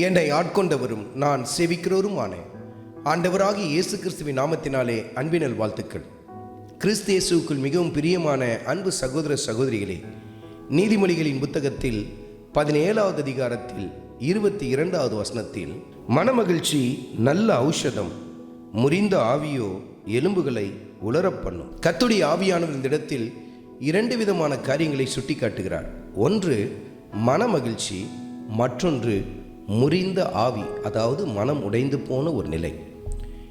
என்னை ஆட்கொண்டவரும் நான் சேவிக்கிறவருமான ஆண்டவராகி இயேசு கிறிஸ்துவின் நாமத்தினாலே அன்பினல் வாழ்த்துக்கள். கிறிஸ்து இயேசுக்குள் மிகவும் பிரியமான அன்பு சகோதர சகோதரிகளே நீதிமொழிகளின் புத்தகத்தில் பதினேழாவது அதிகாரத்தில் இருபத்தி இரண்டாவது வசனத்தில் மனமகிழ்ச்சி நல்ல ஔஷதம் முறிந்த ஆவியோ எலும்புகளை உலரப் பண்ணும் கத்துடைய ஆவியானவர் இந்த இடத்தில் இரண்டு விதமான காரியங்களை சுட்டிக்காட்டுகிறார். ஒன்று மனமகிழ்ச்சி மற்றொன்று முறிந்த ஆவி அதாவது மனம் உடைந்து போன ஒரு நிலை.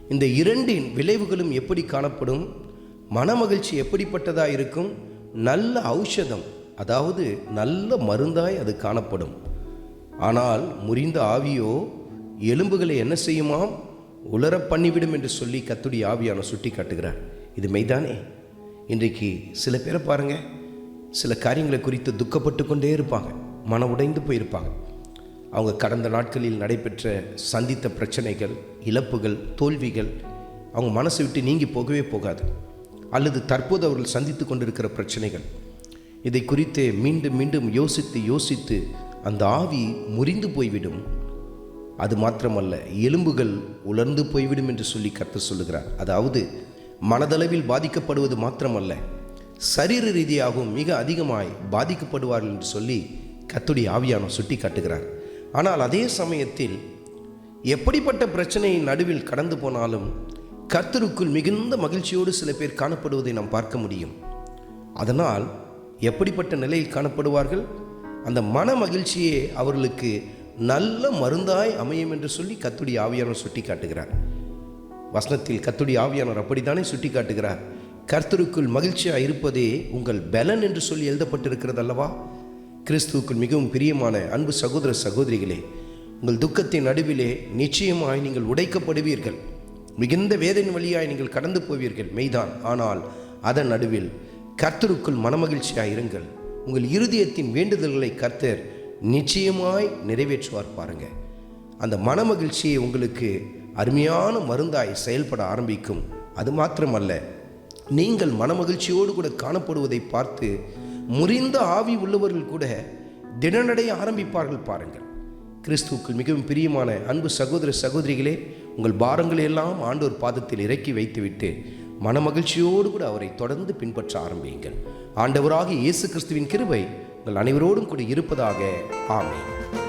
இந்த இரண்டின் விளைவுகளும் எப்படி காணப்படும்? மனமகிழ்ச்சி எப்படிப்பட்டதாக இருக்கும்? நல்ல ஔஷதம் அதாவது நல்ல மருந்தாய் அது காணப்படும். ஆனால் முறிந்த ஆவியோ எலும்புகளை என்ன செய்யுமாம் உலர பண்ணிவிடும் என்று சொல்லி கத்துடி ஆவியான சுட்டி காட்டுகிறார். இது மெய்தானே? இன்றைக்கு சில பேரை பாருங்கள் சில காரியங்களை குறித்து துக்கப்பட்டு கொண்டே இருப்பாங்க. மன உடைந்து போயிருப்பாங்க. அவங்க கடந்த நாட்களில் நடைபெற்ற சந்தித்த பிரச்சனைகள் இழப்புகள் தோல்விகள் அவங்க மனசை விட்டு நீங்கி போகவே போகாது. அல்லது தற்போது அவர்கள் சந்தித்து கொண்டிருக்கிற பிரச்சனைகள். இதை குறித்து மீண்டும் மீண்டும் யோசித்து யோசித்து அந்த ஆவி முறிந்து போய்விடும். அது மாத்திரமல்ல எலும்புகள் உலர்ந்து போய்விடும் என்று சொல்லி கர்த்தர் சொல்லுகிறார். அதாவது மனதளவில் பாதிக்கப்படுவது மாத்திரமல்ல சரீர ரீதியாகவும் மிக அதிகமாய் பாதிக்கப்படுவார்கள் என்று சொல்லி கத்துடைய ஆவியானம் சுட்டி காட்டுகிறார் ஆனால் அதே சமயத்தில் எப்படிப்பட்ட பிரச்சனையின் நடுவில் கடந்து போனாலும் கர்த்தருக்குள் மிகுந்த மகிழ்ச்சியோடு சில பேர் காணப்படுவதை நாம் பார்க்க முடியும். அதனால் எப்படிப்பட்ட நிலையில் காணப்படுவார்கள்? அந்த மன மகிழ்ச்சியே அவர்களுக்கு நல்ல மருந்தாய் அமையும் என்று சொல்லி கத்துடி ஆவியானவர் சுட்டி காட்டுகிறார் வசனத்தில் கத்துடி ஆவியானவர் அப்படித்தானே சுட்டி காட்டுகிறார் கர்த்தருக்குள் மகிழ்ச்சியாக இருப்பதே உங்கள் பலன் என்று சொல்லி எழுதப்பட்டிருக்கிறது அல்லவா கிறிஸ்துவுக்குள் மிகவும் பிரியமான அன்பு சகோதர சகோதரிகளே உங்கள் துக்கத்தின் நடுவிலே நிச்சயமாய் நீங்கள் உடைக்கப்படுவீர்கள். மிகுந்த வேதனை வழியாய் நீங்கள் கடந்து போவீர்கள். மெய்தான். ஆனால் அதன் நடுவில் கர்த்தருக்குள் மனமகிழ்ச்சியாய் இருங்கள். உங்கள் இருதயத்தின் வேண்டுதல்களை கர்த்தர் நிச்சயமாய் நிறைவேற்றுவார் பாருங்க. அந்த மனமகிழ்ச்சியை உங்களுக்கு அருமையான மருந்தாய் செயல்பட ஆரம்பிக்கும். அது மாத்திரமல்ல நீங்கள் மனமகிழ்ச்சியோடு கூட காணப்படுவதை பார்த்து முறிந்த ஆவி உள்ளவர்கள் கூட திடநடைய ஆரம்பிப்பார்கள் பாருங்கள். கிறிஸ்துவுக்கு மிகவும் பிரியமான அன்பு சகோதர சகோதரிகளே உங்கள் பாரங்களை எல்லாம் ஆண்டோர் பாதத்தில் இறக்கி வைத்துவிட்டு மனமகிழ்ச்சியோடு கூட அவரை தொடர்ந்து பின்பற்ற ஆரம்பியுங்கள். ஆண்டவராக இயேசு கிறிஸ்துவின் கிருபை உங்கள் அனைவரோடும் கூட இருப்பதாக ஆமென்.